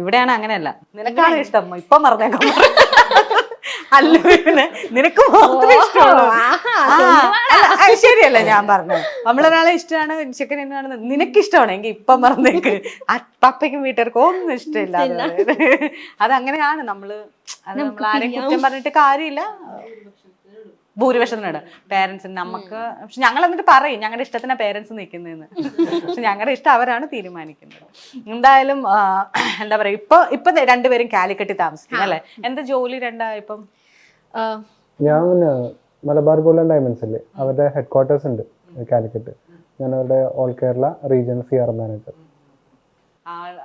ഇവിടെയാണ് അങ്ങനെയല്ല. നിനക്കാണ് ഇഷ്ടം. ഇപ്പൊ മറന്നേക്കാം അല്ല പിന്നെ നിനക്ക് മാത്രമേ ഇഷ്ടമുള്ളൂ. ശരിയല്ല ഞാൻ പറഞ്ഞത്. നമ്മളൊരാളെ ഇഷ്ടമാണ് ചിക്കൻ എന്നാണ് നിനക്ക് ഇഷ്ടമാണെങ്കിൽ ഇപ്പം ആ പപ്പയ്ക്കും വീട്ടുകാർക്കും ഒന്നും ഇഷ്ടമില്ല. അത് അതങ്ങനെയാണ് നമ്മൾ. ആരെയും കുറ്റം പറഞ്ഞിട്ട് കാര്യമില്ല. ഭൂരിപക്ഷത്തിനാണ് പേരൻസിന് നമുക്ക് പക്ഷെ ഞങ്ങൾ എന്നിട്ട് പറയും ഞങ്ങളുടെ ഇഷ്ടത്തിന് പേരൻസ് നിൽക്കുന്നതെന്ന് പക്ഷെ ഞങ്ങളുടെ ഇഷ്ടം അവരാണ് തീരുമാനിക്കുന്നത്. എന്തായാലും എന്താ പറയാ ഇപ്പൊ ഇപ്പൊ രണ്ടുപേരും കാലിക്കട്ടി താമസിക്കുന്നു അല്ലെ? എന്താ ജോലി രണ്ടാ ഇപ്പം? ഞാൻ പിന്നെ മലബാർ ഗോൾഡ് ആൻഡ് ഡയമണ്ട്സ് അല്ലേ? അവരുടെ ഹെഡ് ക്വാർട്ടേഴ്സ് ഉണ്ട് കാലിക്കറ്റ്. ഞാൻ അവരുടെ all Kerala region C R manager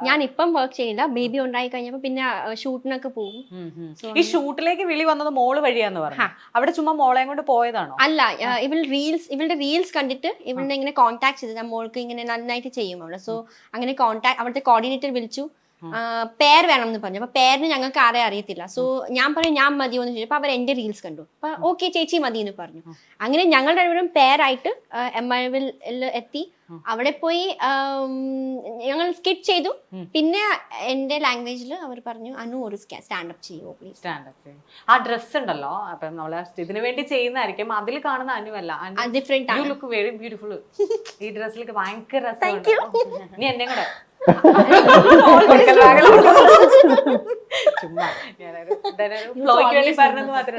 ഞാൻ ഇപ്പം വർക്ക് ചെയ്യുന്നില്ല ബേബി ഉണ്ടായി കഴിഞ്ഞപ്പോ പിന്നെ ഷൂട്ടിനൊക്കെ പോകും. ഈ ഷൂട്ടിലേക്ക് വിളി വന്നത് മോൾ വഴിയാന്ന് പറഞ്ഞു. അവിടെ ചുമ്മാ മോളെ കൊണ്ട് പോയതാണോ? അല്ല ഇവൾ റീൽസ് ഇവളുടെ റീൽസ് കണ്ടിട്ട് ഇവളുടെ ഇങ്ങനെ കോൺടാക്ട് ചെയ്ത്. മോൾക്ക് ഇങ്ങനെ നന്നായിട്ട് ചെയ്യും അവിടെ. സോ അങ്ങനെ കോൺടാക്ട് അവിടുത്തെ കോർഡിനേറ്റർ വിളിച്ചു. പേർ വേണം എന്ന് പറഞ്ഞു. അപ്പൊ പേരിന് ഞങ്ങൾക്ക് ആരെ അറിയത്തില്ല. സോ ഞാൻ പറഞ്ഞു ഞാൻ മതിയോ? എന്ന് ചോദിച്ചു അപ്പൊ അവർ എന്റെ റീൽസ് കണ്ടു. അപ്പൊ ഓക്കെ ചേച്ചി മതി എന്ന് പറഞ്ഞു. അങ്ങനെ ഞങ്ങൾ രണ്ടുപേരും പേരായിട്ട് എം ഐ വിൽ എത്തി. അവിടെ പോയി ഞങ്ങൾ സ്കിറ്റ് ചെയ്തു. പിന്നെ എന്റെ ലാംഗ്വേജിൽ അവർ പറഞ്ഞു അനു ഒരു സ്റ്റാൻഡപ്പ് ചെയ്യുമോ പ്ലീസ് സ്റ്റാൻഡപ്പ് ആ ഡ്രസ് ഉണ്ടല്ലോ. അപ്പൊ നമ്മൾ ഇതിനു വേണ്ടി ചെയ്യുന്നതായിരിക്കും. അതിൽ കാണുന്ന അനുവല്ല ഡിഫറെന്റ് ലുക്ക് വെരി ബ്യൂട്ടിഫുൾ ഈ ഡ്രസ്സിലേക്ക് ഭയങ്കര രസമുണ്ട്. നീ എന്നെ കൂടെ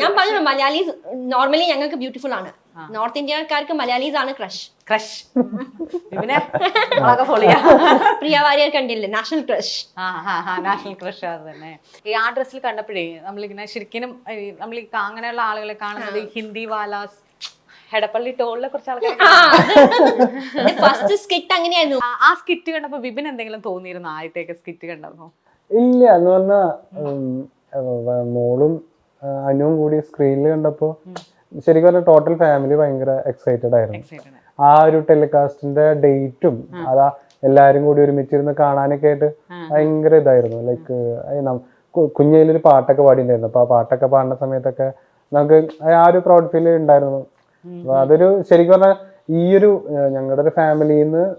ഞാൻ പറഞ്ഞു മലയാളീസ് നോർമലി ഞങ്ങൾക്ക് ബ്യൂട്ടിഫുൾ ആണ്. നോർത്ത് ഇന്ത്യക്കാർക്ക് മലയാളീസ് ആണ് ക്രഷ് ക്രഷ് പിന്നെ പ്രിയ വാര്യർ കണ്ടില്ലേ? നാഷണൽ ക്രഷ് നാഷണൽ ക്രഷ് അത് തന്നെ. ഈ ആ ഡ്രസ്സിൽ കണ്ടപ്പോഴേ നമ്മളിങ്ങനെ ശരിക്കും നമ്മൾ അങ്ങനെയുള്ള ആളുകളെ കാണുന്നത് ഹിന്ദി വാലാസ് ഹെടപ്പള്ളി ടോളിലെ കുറച്ച് ആൾക്കാർ ഫസ്റ്റ് സ്കിറ്റ് അങ്ങനെയായിരുന്നു. ആ സ്കിറ്റ് കണ്ടപ്പോ വിപിൻ എന്തെങ്കിലും തോന്നിയിരുന്നു? ആദ്യത്തേക്ക് സ്കിറ്റ് കണ്ടപ്പോ? ഇല്ല എന്ന് പറഞ്ഞാ ഉം, മോളും അനുവും കൂടി സ്ക്രീനിൽ കണ്ടപ്പോ ശരിക്കും പറഞ്ഞാൽ ടോട്ടൽ ഫാമിലി ഭയങ്കര എക്സൈറ്റഡ് ആയിരുന്നു. ആ ഒരു ടെലികാസ്റ്റിന്റെ ഡേറ്റും അതാ എല്ലാരും കൂടി ഒരുമിച്ചിരുന്ന് കാണാനൊക്കെ ആയിട്ട് ഭയങ്കര ഇതായിരുന്നു. ലൈക്ക് കുഞ്ഞയിലൊരു പാട്ടൊക്കെ പാടിയിട്ടുണ്ടായിരുന്നു. അപ്പൊ ആ പാട്ടൊക്കെ പാടുന്ന സമയത്തൊക്കെ നമുക്ക് ആ ഒരു പ്രൗഡ് ഫീൽ ഉണ്ടായിരുന്നു. അപ്പൊ അതൊരു ശരിക്കും പറഞ്ഞാൽ ഈ ഒരു ഞങ്ങളുടെ ഒരു ഫാമിലിയിൽ നിന്ന്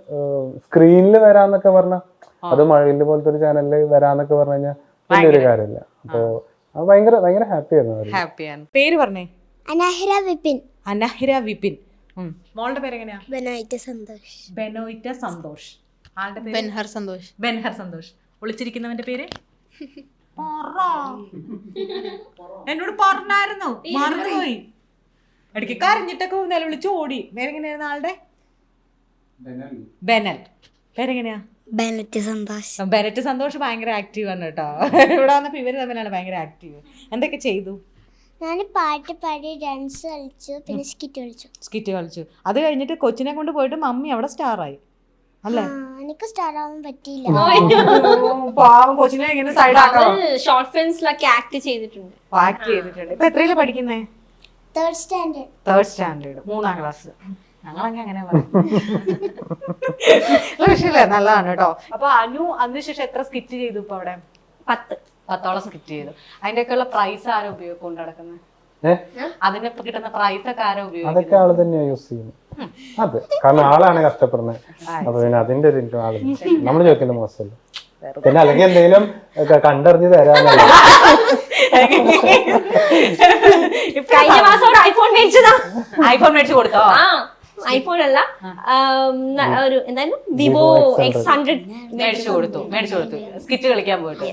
സ്ക്രീനിൽ വരാന്നൊക്കെ പറഞ്ഞ അത് മഴയിൽ പോലത്തെ ഒരു ചാനലിൽ വരാന്നൊക്കെ പറഞ്ഞു കഴിഞ്ഞാൽ വലിയൊരു കാര്യമില്ല അപ്പോ അത് ഭയങ്കര ഭയങ്കര ഹാപ്പി ആയിരുന്നു ഹാപ്പിയാണ് പേര് പറഞ്ഞേ. അനാഹിര വിപിൻ. അനഹിര വിപിൻ. മോളുടെ പേര് എങ്ങനെയാ ബെനോയിറ്റ സന്തോഷ്. ബെനോയിറ്റ സന്തോഷ്. ആളുടെ പേര്? ബെൻഹർ സന്തോഷ്. ബെൻഹർ സന്തോഷ്. ഒളിച്ചിരിക്കുന്നവന്റെ പേര്? പറ. എന്നോട് പറഞ്ഞായിരുന്നു മറന്നുപോയി. ഇടയ്ക്ക് കരഞ്ഞിട്ടൊക്കെ നിലവിളിച്ച് ഓടി. പേരെങ്ങനെയായിരുന്നു ആളുടെ? ബെനൽ. പേരെങ്ങനെയാ ബെനറ്റ് സന്തോഷ്. ബെനറ്റ് സന്തോഷ് ഭയങ്കര ആക്റ്റീവ് ആണ് കേട്ടോ. ഇവിടെ വന്നപ്പോ ഇവർ തമ്മിലാണ് ഭയങ്കര ആക്റ്റീവ് എന്തൊക്കെ ചെയ്തു? ഞാൻ പാട്ട് പാടി ഡാൻസ് കളിച്ചു. പിന്നെ സ്കിറ്റ് കളിച്ചു. സ്കിറ്റ് കളിച്ചു. അത് കഴിഞ്ഞിട്ട് കൊച്ചിനെ കൊണ്ട് പോയിട്ട് മമ്മി അവിടെ സ്റ്റാർ ആയി. അല്ലേ? എനിക്ക് സ്റ്റാർ ആവാൻ പറ്റിയില്ല. പാവം കൊച്ചിനെ ഇങ്ങനെ സൈഡ് ആക്കാം ഷോർട്ട് ഫിലിംസിലൊക്കെ ആക്ട് ചെയ്തിട്ടുണ്ട്. ആക്ട് ചെയ്തിട്ടുണ്ട്. ഇപ്പൊ എത്രയിലാണ് പഠിക്കുന്നേ? തേർഡ് സ്റ്റാൻഡേർഡ് തേർഡ് സ്റ്റാൻഡേർഡ് മൂന്നാം ക്ലാസ് ഞങ്ങളങ്ങ് അങ്ങനെ പറയും. പക്ഷേ നല്ലതാണ് കേട്ടോ. അപ്പൊ അനു അതിനുശേഷം എത്ര സ്കിറ്റ് ചെയ്തു ഇപ്പൊ അവിടെ? പത്ത്. പത്തോളം സ്കിറ്റ് ചെയ്തു. അതിന്റെയൊക്കെ ഉള്ള പ്രൈസ് ആരോ ഉപയോഗം കൊണ്ട് നടക്കുന്നത് ഏഹ് കിട്ടുന്ന പ്രൈസ് ഒക്കെ ആരോ ഉപയോഗിക്കും അതൊക്കെ ആൾ തന്നെയാ യൂസ് ചെയ്യുന്നത് അതെ. കാരണം ആളാണ് കഷ്ടപ്പെടുന്നത് അപ്പൊ പിന്നെ അതിന്റെ ഒരു ആൾ. നമ്മൾ ചോദിക്കുന്ന മോശമല്ല. പിന്നെ അല്ലെങ്കിൽ എന്തെങ്കിലും കണ്ടറിഞ്ഞ് തരാന്നല്ല. കഴിഞ്ഞ മാസം ഒരു ഐഫോൺ മേടിച്ചതാ. ഐഫോൺ മേടിച്ചു കൊടുത്തോ? ആ ഐഫോൺ അല്ല ഒരു എന്തായാലും വിവോ എക്സ് ഹൺഡ്രഡ് മേടിച്ചു കൊടുത്തു മേടിച്ചു കൊടുത്തു. സ്കിറ്റ് കളിക്കാൻ പോയിട്ട്.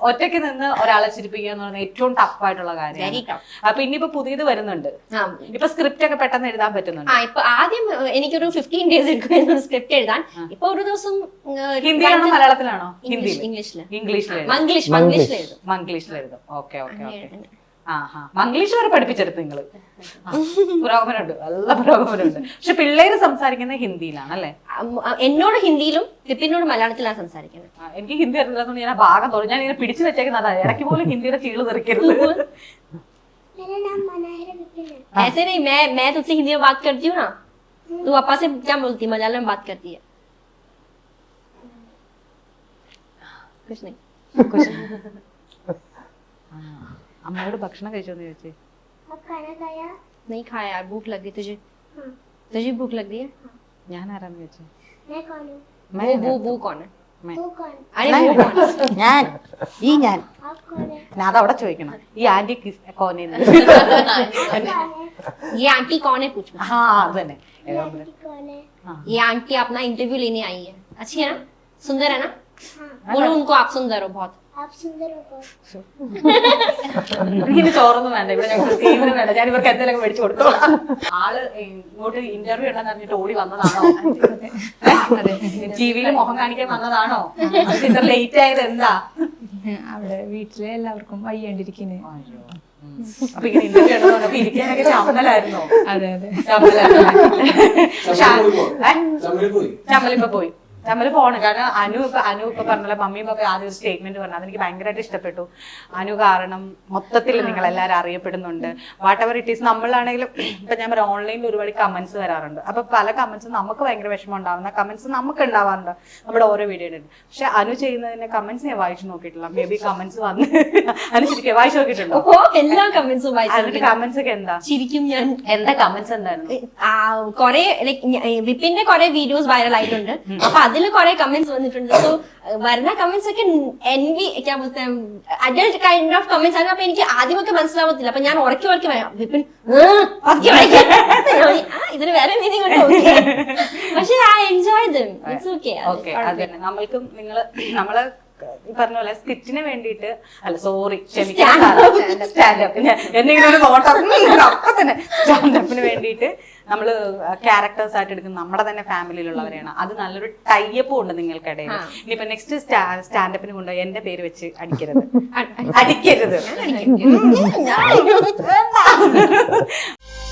ഒറ്റയ്ക്ക് നിന്ന് ഒരാളെ ചിരിപ്പിക്കുക എന്ന് പറയുന്നത് ഏറ്റവും ടഫ് ആയിട്ടുള്ള കാര്യം. അപ്പൊ ഇനിയിപ്പോ പുതിയത് വരുന്നുണ്ട്. ആ. ഇപ്പൊ സ്ക്രിപ്റ്റ് ഒക്കെ പെട്ടെന്ന് എഴുതാൻ പറ്റുന്നുണ്ട്. ആ ഇപ്പൊ ആദ്യം എനിക്കൊരു ഫിഫ്റ്റീൻ ഡേയ്സ് എടുക്കുമായിരുന്നു സ്ക്രിപ്റ്റ് എഴുതാൻ. ഇപ്പൊ ഒരു ദിവസം ഹിന്ദിയാണോ ഹിന്ദിയിലാണോ മലയാളത്തിലാണോ? ഹിന്ദി ഹിന്ദിയിൽ ഇംഗ്ലീഷിൽ ഇംഗ്ലീഷിൽ മംഗ്ലീഷ് മംഗ്ലീഷിൽ എഴുതും. മംഗ്ലീഷിൽ എഴുതും. Okay okay okay. മംഗ്ലീഷ് വരെ പഠിപ്പിച്ചെടുത്ത് നിങ്ങള് ആ, പുരോഗമനമുണ്ട് നല്ല പുരോഗമനമുണ്ട് പക്ഷെ പിള്ളേര് സംസാരിക്കുന്നത് ഹിന്ദിയിലാണ് അല്ലേ അം, അ, എന്നോട് ഹിന്ദിയിലും വിപിനോട് മലയാളത്തിലാണ് സംസാരിക്കുന്നത് ആ, എനിക്ക് ഹിന്ദി അറിയില്ലാത്തതുകൊണ്ട് ഞാൻ ആ ഭാഗം തോന്നി ഞാൻ ഇങ്ങനെ പിടിച്ചു വെച്ചേക്കുന്നത് അതാ ഇടയ്ക്ക് പോലും ഹിന്ദിയുടെ ചീള് തെറിക്കരുത് मेरा नाम अनाहिरा विपिन है ऐसे नहीं मैं मैं तुझसे हिंदी में बात करती हूँ ना तू पापा से क्या बोलती है मलयालम में बात करती है कुछ नहीं അമ്മയോട് ഭക്ഷണം കഴിച്ചോന്ന് ചോദിച്ചേ आप खाना खाया नहीं खाया यार भूख लगी तुझे हाँ तुझे भूख लग रही है ഞാൻ ആരാന്ന് ചോദിച്ചു मैं कौन हूँ वो वो वो कौन है तू कौन अरे वो कौन है? ഞാൻ ഈ ഞാൻ आप कौन है ഞാൻ അതവിടെ ചോദിക്കണം ഈ ആന്റി കോനെന്ന് ये आंटी कौन है पूछ ആ അത് തന്നെ ये आंटी कौन है ये आंटी अपना इंटरव्यू लेने आई है अच्छी है ना सुंदर है ना हाँ बोलो उनको आप सुंदर हो बहुत ഇങ്ങനെ ചോറൊന്നും വേണ്ട. ഇവിടെ ഞങ്ങൾക്ക് വേണ്ട. ഞാൻ ഇവർക്ക് എന്തെങ്കിലും മേടിച്ചു കൊടുത്തു ആൾ ഇങ്ങോട്ട് ഇന്റർവ്യൂ ഇടാൻ പറഞ്ഞിട്ട് ഓടി വന്നതാണോ? ടിവിയിൽ മുഖം കാണിക്കാൻ വന്നതാണോ? ഇത്ര ലേറ്റ് ആയത് എന്താ? അവിടെ വീട്ടിലെ എല്ലാവർക്കും വയ്യേണ്ടിരിക്കുന്നേ ഇങ്ങനെ ഇന്റർവ്യൂ ഇരിക്കാനൊക്കെ ചമ്മലായിരുന്നോ? അതെ അതെ. ചമ്മലായിരുന്നു? ചമ്മലിപ്പോ പോയി. ചമ്മൽ പോണ്. കാരണം അനു ഇപ്പൊ അനു ഇപ്പൊ പറഞ്ഞല്ലോ മമ്മിയും ഒക്കെ ആദ്യം ഒരു സ്റ്റേറ്റ്മെന്റ് പറഞ്ഞു. അതെനിക്ക് ഭയങ്കരമായിട്ട് ഇഷ്ടപ്പെട്ടു. അനു കാരണം മൊത്തത്തിൽ നിങ്ങൾ എല്ലാവരും അറിയപ്പെടുന്നുണ്ട്. വാട്ട് എവർ ഇറ്റ് ഈസ് നമ്മളാണെങ്കിലും ഇപ്പൊ ഞാൻ പറയാം ഓൺലൈനിൽ ഒരുപാട് കമന്റ്സ് വരാറുണ്ട്. അപ്പൊ പല കമന്റ്സ് നമുക്ക് ഭയങ്കര വിഷമം ഉണ്ടാവുന്ന കമന്റ്സ് നമുക്ക് ഉണ്ടാവാറുണ്ട്. നമ്മുടെ ഓരോ വീഡിയോയുടെ പക്ഷെ അനു ചെയ്യുന്നതിന്റെ കമന്റ്സ് ഞാൻ വായിച്ചു നോക്കിയിട്ടില്ല. മേ ബി കമന്റ്സ് വന്ന് അനു ശരിക്കും വായിച്ചു നോക്കിയിട്ടുണ്ടോ? എല്ലാ കമന്റ്സും അതിന്റെ കമന്റ്സ് ഒക്കെ എന്താ? ശരിക്കും ഞാൻ. എന്താ കമന്റ്സ് എന്തായിരുന്നു? കൊറേ ലൈക് വിപ്പിന്റെ കൊറേ വീഡിയോസ് വൈറൽ ആയിട്ടുണ്ട്. അപ്പൊ അതിൽ കുറെ കമന്റ്സ് വന്നിട്ടുണ്ട്. സോ വരുന്ന കമന്റ്സ് ഒക്കെ എൻവി അഡൽട്ട് കൈൻഡ് ഓഫ് കമന്റ്സ് ആണ്. അപ്പൊ എനിക്ക് ആദ്യമൊക്കെ മനസ്സിലാവത്തില്ല. അപ്പൊ ഞാൻ ഉറക്കി ഉറക്കി വരാം വിപിൻ ഇതിന് വേറെ മീനിങ്. പക്ഷെ I enjoy them it's okay നമ്മൾക്കും നിങ്ങൾ നമ്മൾ ഈ പറഞ്ഞ പോലെ സ്കിറ്റിന് വേണ്ടിയിട്ട് അല്ല സോറി ക്ഷമിക്കണം സ്റ്റാൻഡപ്പിന് എന്തെങ്കിലും ഒരു നോട്ടം അപ്പൊ തന്നെ സ്റ്റാൻഡപ്പിന് വേണ്ടിയിട്ട് നമ്മൾ ക്യാരക്ടേഴ്സ് ആയിട്ട് എടുക്കുന്ന നമ്മുടെ തന്നെ ഫാമിലിയിലുള്ളവരെയാണ് അത് നല്ലൊരു ടൈപ്പ് ഉണ്ട് നിങ്ങൾക്കിടയിൽ. ഇനിയിപ്പോ നെക്സ്റ്റ് സ്റ്റാൻഡപ്പിന് കൊണ്ട് എന്റെ പേര് വെച്ച് അടിക്കരുത്. അടിക്കരുത്. ഞാൻ